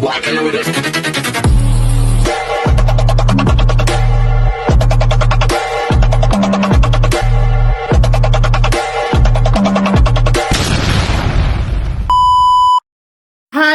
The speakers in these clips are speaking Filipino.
walking with it.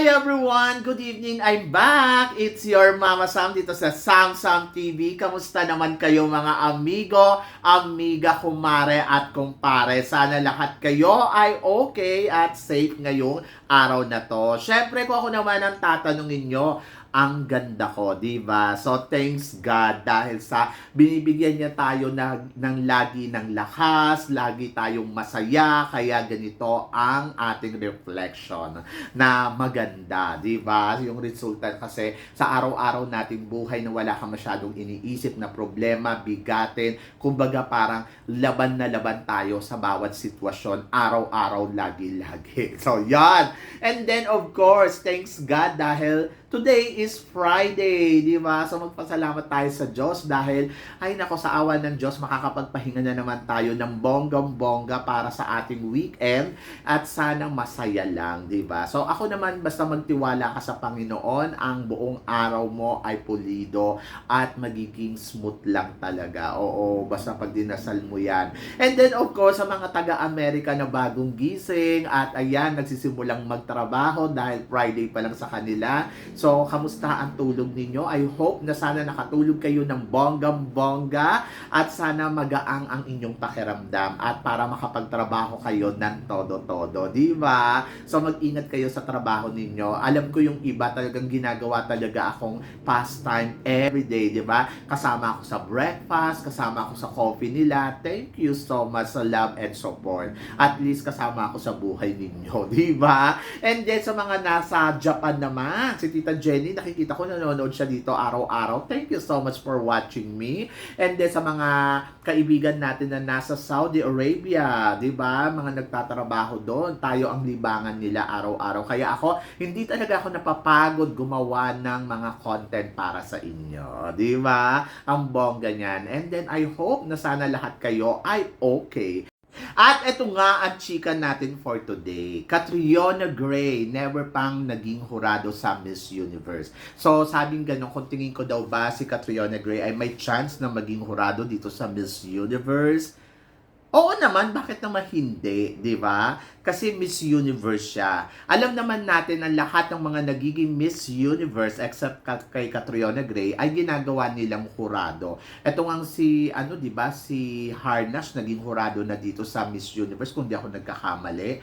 Hi everyone! Good evening! I'm back! It's your Mama Sam dito sa Sam Sam TV. Kamusta naman kayo mga amigo, amiga, kumare at kumpare? Sana lahat kayo ay okay at safe ngayong araw na to. Siyempre kung ako naman ang tatanungin nyo, ang ganda ko, di ba? So, thanks God dahil sa binibigyan niya tayo ng, ng lagi ng lakas, lagi tayong masaya, kaya ganito ang ating reflection na maganda, di ba? Yung resulta kasi sa araw-araw nating buhay na wala kang masyadong iniisip na problema, bigatin, kumbaga parang laban na laban tayo sa bawat sitwasyon, araw-araw, lagi-lagi. So, yan! And then, of course, thanks God dahil today is Friday, di ba? So magpasalamat tayo sa Diyos dahil ay nako sa awa ng Diyos makakapagpahinga na naman tayo ng bonggang-bongga para sa ating weekend at sana masaya lang, di ba? So ako naman basta magtiwala ka sa Panginoon, ang buong araw mo ay pulido at magiging smooth lang talaga. Oo, basta pag dinasal mo yan. And then of course, sa mga taga-Amerika na bagong gising at ayan, nagsisimulang magtrabaho dahil Friday pa lang sa kanila. So, kamusta ang tulog ninyo? I hope na sana nakatulog kayo ng bonggang-bongga at sana magaang ang inyong pakiramdam at para makapagtrabaho kayo ng todo-todo, di ba? So, mag-ingat kayo sa trabaho ninyo. Alam ko yung iba talagang ginagawa talaga akong pastime everyday, di ba? Kasama ako sa breakfast, kasama ako sa coffee nila. Thank you so much sa love and support. At least kasama ako sa buhay ninyo, di ba? And then sa mga nasa Japan naman, si Tita Jenny, nakikita ko nanonood siya dito araw-araw. Thank you so much for watching me. And then sa mga kaibigan natin na nasa Saudi Arabia, 'di ba? Mga nagtatrabaho doon, tayo ang libangan nila araw-araw. Kaya ako, hindi talaga ako napapagod gumawa ng mga content para sa inyo, 'di ba? Ang bongga niyan. And then I hope na sana lahat kayo ay okay. At ito nga ang chika natin for today. Catriona Gray, never pang naging hurado sa Miss Universe. So, sabing ganun, kung tingin ko daw ba si Catriona Gray ay may chance na maging hurado dito sa Miss Universe? Oo naman, bakit naman hindi, di ba? Kasi Miss Universe siya. Alam naman natin ang lahat ng mga nagiging Miss Universe except ka- kay Catriona Gray ay ginagawa nilang hurado. Ito nga si, ano, di ba, si Harnash naging hurado na dito sa Miss Universe, kung di ako nagkakamali.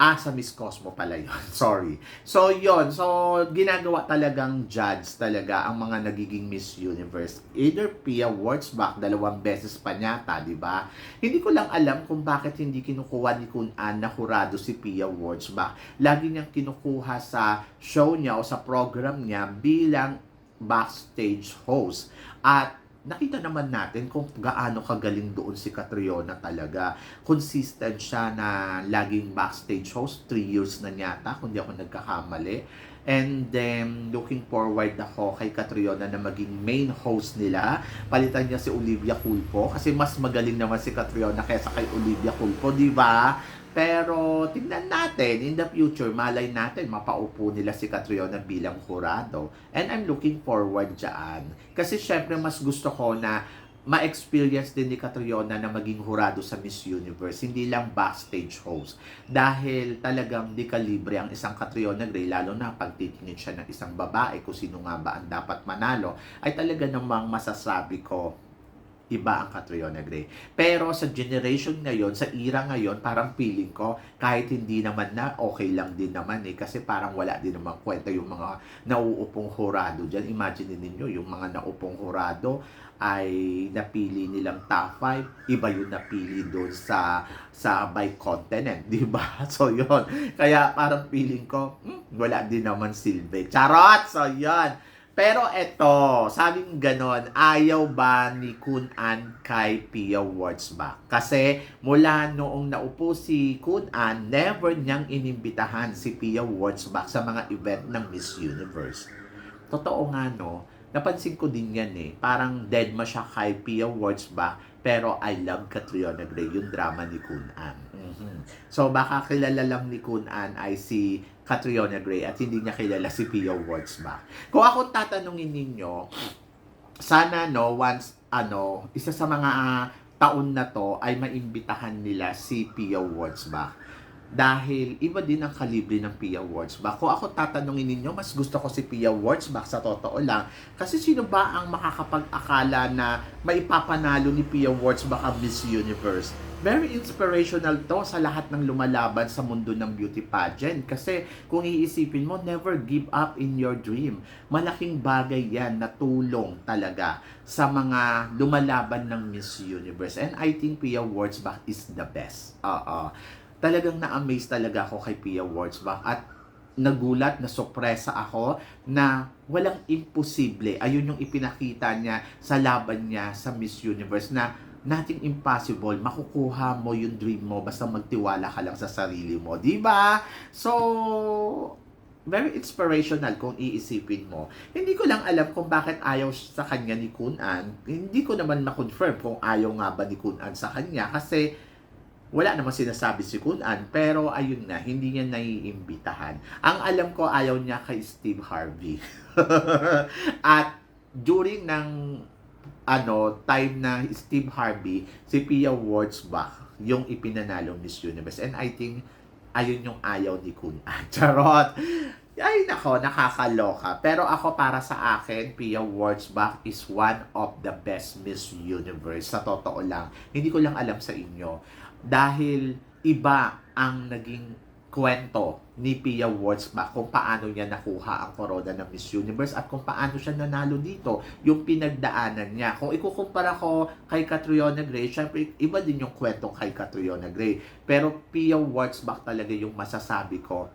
Ah, sa Miss Cosmo pala yun. Sorry. So, yon So, ginagawa talagang judge talaga ang mga nagiging Miss Universe. Either Pia Wurtzbach, dalawang beses pa nyata, di ba? Hindi ko lang alam kung bakit hindi kinukuha ni Kun An na hurado si Pia Wurtzbach. Lagi niyang kinukuha sa show niya o sa program niya bilang backstage host. At nakita naman natin kung gaano kagaling doon si Catriona talaga. Consistent siya na laging backstage host. 3 years na yata, kung di ako nagkakamali. And then, looking forward ako kay Catriona na maging main host nila. Palitan niya si Olivia Culpo kasi mas magaling naman si Catriona kaysa kay Olivia Culpo, di ba? Pero tingnan natin, in the future, malay natin, mapaupo nila si Catriona bilang hurado. And I'm looking forward dyan. Kasi syempre, mas gusto ko na ma-experience din ni Catriona na maging hurado sa Miss Universe, hindi lang backstage host. Dahil talagang di kalibre ang isang Catriona Gray, lalo na pag titingin siya ng isang babae kung sino nga ba ang dapat manalo, ay talaga namang masasabi ko, iba ang Catriona Gray. Pero sa generation ngayon, sa era ngayon, parang feeling ko, kahit hindi naman na, okay lang din naman eh. Kasi parang wala din naman kwenta yung mga nauupong hurado dyan. Imagine ninyo, yung mga naupong hurado ay napili nilang top 5, iba yung napili doon sa sa by continent, di ba? So yon Kaya parang feeling ko, hmm, wala din naman silbi. Charot! So yon pero eto, sabing ganon, ayaw ba ni Kun An kay Pia Wurtzbach? Kasi mula noong naupo si Kun An, never niyang inimbitahan si Pia Wurtzbach sa mga event ng Miss Universe. Totoo nga no, napansin ko din yan eh. Parang dead ma siya kay Pia Wurtzbach Pero I love Catriona Gray, yung drama ni Kun An. Mhm. So baka kilala lang ni Kun An ay si Catriona Gray at hindi niya kilala si Pia Wurtzbach. Kung ako tatanungin ninyo, sana no once ano isa sa mga ah, taon na to ay maimbitahan nila si Pia Wurtzbach dahil iba din ang kalibre ng Pia Wurtzbach. Kung ako tatanungin ninyo, mas gusto ko si Pia Wurtzbach sa totoo lang. Kasi sino ba ang makakapag-akala na maipapanalo ni Pia Wurtzbach ang Miss Universe? Very inspirational to sa lahat ng lumalaban sa mundo ng beauty pageant. Kasi kung iisipin mo, never give up in your dream. Malaking bagay yan na tulong talaga sa mga lumalaban ng Miss Universe. And I think Pia Wurtzbach is the best. Oo talagang na-amaze talaga ako kay Pia Wurtzbach at nagulat, na sorpresa ako na walang imposible. Ayun yung ipinakita niya sa laban niya sa Miss Universe na nothing impossible. Makukuha mo yung dream mo basta magtiwala ka lang sa sarili mo. di ba? So, very inspirational kung iisipin mo. Hindi ko lang alam kung bakit ayaw sa kanya ni Kun An. Hindi ko naman ma-confirm kung ayaw nga ba ni Kun An sa kanya kasi wala namang sinasabi si Kun An, pero ayun na, hindi niya naiimbitahan. Ang alam ko, ayaw niya kay Steve Harvey. At during ng ano, time na Steve Harvey, si Pia Wurtzbach, yung ipinanalo Miss Universe. And I think, ayun yung ayaw ni Kun An. Charot! Ay, nako, nakakaloka. Pero ako, para sa akin, Pia Wurtzbach is one of the best Miss Universe. Sa totoo lang. Hindi ko lang alam sa inyo. Dahil iba ang naging kwento ni Pia Wurtzbach kung paano niya nakuha ang corona ng Miss Universe at kung paano siya nanalo dito, yung pinagdaanan niya. Kung ikukumpara ko kay Catriona Gray, syempre iba din yung kwento kay Catriona Gray. Pero Pia Wurtzbach talaga yung masasabi ko,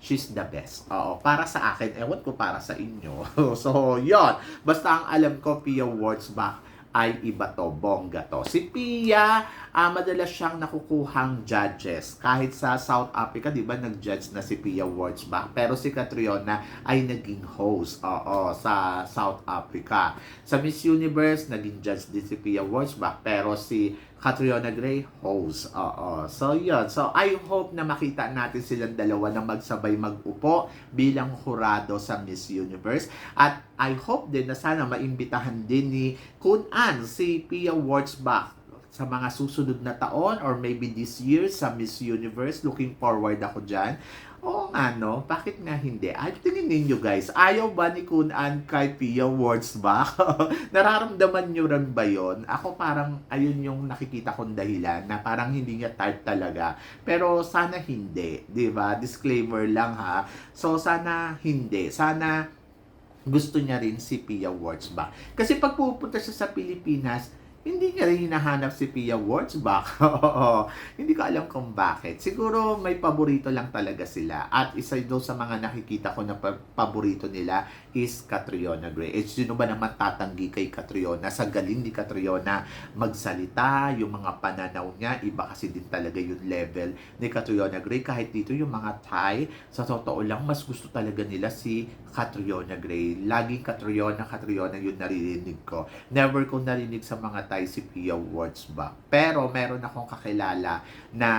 she's the best. Oo, para sa akin, ewan ko para sa inyo. so, yon Basta ang alam ko, Pia Wurtzbach ay iba to, bongga to. Si Pia, ah, madalas siyang nakukuhang judges. Kahit sa South Africa, di ba, nag-judge na si Pia Wurtzbach. Pero si Catriona ay naging host, oo, sa South Africa. Sa Miss Universe, naging judge din si Pia Wurtzbach. Pero si Catriona Gray, host. Oo. So, yun. So, I hope na makita natin silang dalawa na magsabay mag-upo bilang hurado sa Miss Universe. At I hope din na sana maimbitahan din ni Kun An si Pia Wurtzbach sa mga susunod na taon or maybe this year sa Miss Universe. Looking forward ako dyan. Oo nga, no? Bakit nga hindi? Ay, tingin ninyo guys, ayaw ba ni Kun An kay Pia Wurtzbach? Nararamdaman nyo rin ba yon? Ako parang, ayun yung nakikita kong dahilan na parang hindi niya type talaga. Pero sana hindi, di ba? Disclaimer lang ha. So, sana hindi. Sana gusto niya rin si Pia Wurtzbach. Kasi pag pupunta siya sa Pilipinas, hindi niya rin hinahanap si Pia Wurtzbach. Oo. hindi ko alam kung bakit. Siguro may paborito lang talaga sila. At isa daw sa mga nakikita ko na pa- paborito nila is Catriona Gray. Eh, sino ba naman tatanggi kay Catriona? Sa galing ni Catriona magsalita, yung mga pananaw niya, iba kasi din talaga yung level ni Catriona Gray. Kahit dito yung mga Thai, sa totoo lang, mas gusto talaga nila si Catriona Gray. Laging Catriona, Catriona yung naririnig ko. Never ko narinig sa mga Thai si Pia Wurtzbach. Pero meron akong kakilala na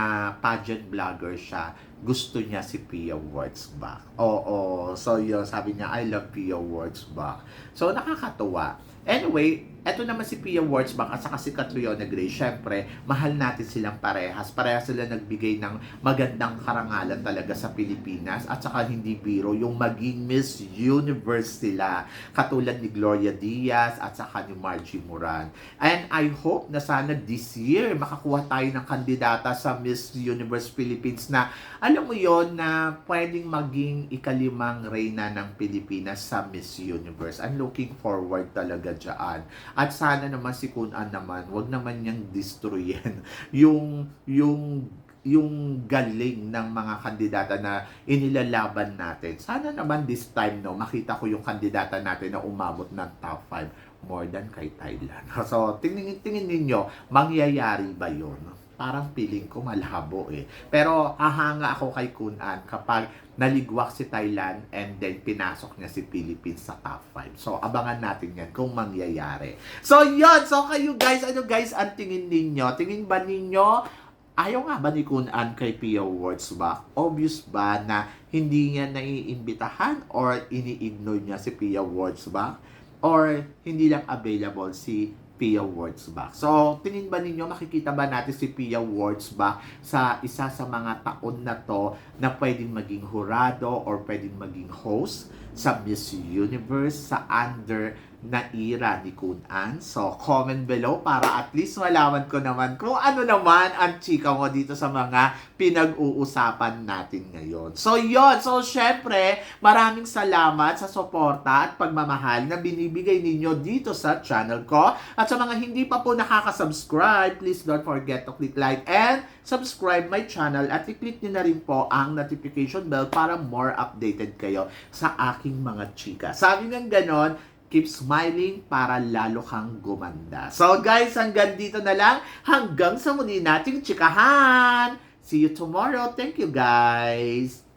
pageant vlogger siya. Gusto niya si Pia Wurtzbach. Oo, so yun, sabi niya, I love Pia Wurtzbach. So nakakatuwa. Anyway, eto naman si Pia Wurtzbach at saka si Catriona Gray. Syempre, mahal natin silang parehas. Parehas sila nagbigay ng magandang karangalan talaga sa Pilipinas at saka hindi biro yung maging Miss Universe sila. Katulad ni Gloria Diaz at saka ni Margie Moran. And I hope na sana this year makakuha tayo ng kandidata sa Miss Universe Philippines na alam mo yon na pwedeng maging ikalimang reyna ng Pilipinas sa Miss Universe. I'm looking forward talaga dyan. At sana naman si Kun An naman, wag naman niyang destroyin yung yung yung galing ng mga kandidata na inilalaban natin. Sana naman this time no, makita ko yung kandidata natin na umabot ng top 5 more than kay Thailand. So, tingin, tingin ninyo, mangyayari ba yun? Parang feeling ko malabo eh. Pero hahanga ako kay Kunan kapag naligwak si Thailand and then pinasok niya si Philippines sa top 5. So, abangan natin yan kung mangyayari. So, yun! So, kayo guys, ano guys ang tingin ninyo? Tingin ba ninyo Ayaw nga ba ni Kunan kay Pia Awards ba? Obvious ba na hindi niya naiimbitahan or ini-ignore niya si Pia Awards ba? Or hindi lang available si Pia ba? So, tingin ba ninyo makikita ba natin si Pia ba sa isa sa mga taon na to na pwedeng maging hurado or pwedeng maging host sa Miss Universe sa under na era ni Kunan. So, comment below para at least malaman ko naman kung ano naman ang chika mo dito sa mga pinag-uusapan natin ngayon. So, yon So, syempre, maraming salamat sa suporta at pagmamahal na binibigay ninyo dito sa channel ko. At sa mga hindi pa po nakaka-subscribe, please don't forget to click like and subscribe my channel at i-click nyo na rin po ang notification bell para more updated kayo sa aking mga chika. Sabi ng ganon, keep smiling para lalo kang gumanda. So guys, hanggang dito na lang. Hanggang sa muli nating tsikahan. See you tomorrow. Thank you guys.